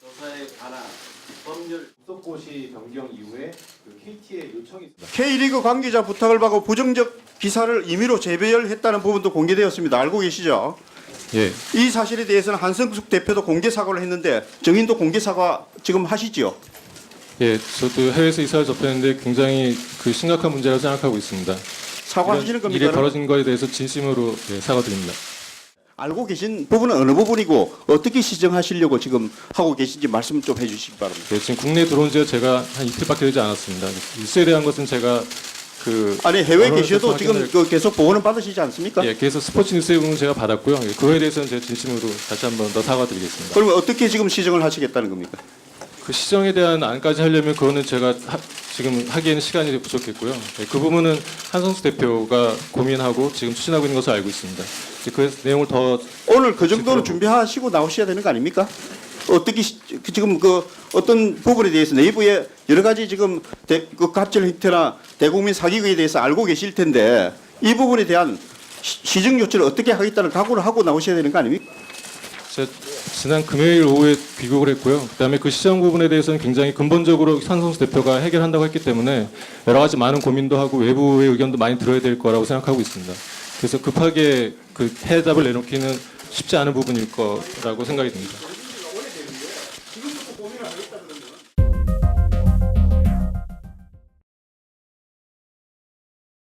조사에 관한 법률 구속고시 변경 이후에 그 KT의 요청이 있습니다. K리그 관계자 부탁을 받고 부정적 기사를 임의로 재배열했다는 부분도 공개되었습니다. 알고 계시죠? 예, 이 사실에 대해서는 한성숙 대표도 공개 사과를 했는데 정인도 공개 사과 지금 하시지요? 예, 저도 해외에서 이사를 접했는데 굉장히 그 심각한 문제라고 생각하고 있습니다. 사과하시는 이런 겁니까? 일이 벌어진 거에 대해서 진심으로 예, 사과드립니다. 알고 계신 부분은 어느 부분이고 어떻게 시정하시려고 지금 하고 계신지 말씀 좀 해주시기 바랍니다. 예, 지금 국내에 들어온 지가 제가 한 이틀밖에 되지 않았습니다. 일수에 대한 것은 제가 그 아니 해외에 언론에서 계셔도 지금 확인을- 그 계속 보호는 받으시지 않습니까? 예, 그래서 스포츠 뉴스의 부분 제가 받았고요. 예, 그거에 대해서는 제가 진심으로 다시 한 번 더 사과드리겠습니다. 그러면 어떻게 지금 시정을 하시겠다는 겁니까? 그 시정에 대한 안까지 하려면 그거는 제가 하- 지금 하기에는 시간이 부족했고요. 예, 그 부분은 한성수 대표가 고민하고 지금 추진하고 있는 것을 알고 있습니다. 그 내용을 더 오늘 그 정도로 지금- 준비하시고 나오셔야 되는 거 아닙니까? 어떻게 시- 그 지금 그 어떤 부분에 대해서 내부에 여러 가지 지금 대, 그 갑질 형태나 대국민 사기극에 대해서 알고 계실 텐데 이 부분에 대한 시- 시정 조치를 어떻게 하겠다는 각오를 하고 나오셔야 되는 거 아닙니까? 지난 금요일 오후에 귀국을 했고요. 그다음에 그 시장 부분에 대해서는 굉장히 근본적으로 산성수 대표가 해결한다고 했기 때문에 여러 가지 많은 고민도 하고 외부의 의견도 많이 들어야 될 거라고 생각하고 있습니다. 그래서 급하게 그 해답을 내놓기는 쉽지 않은 부분일 거라고 생각이 듭니다.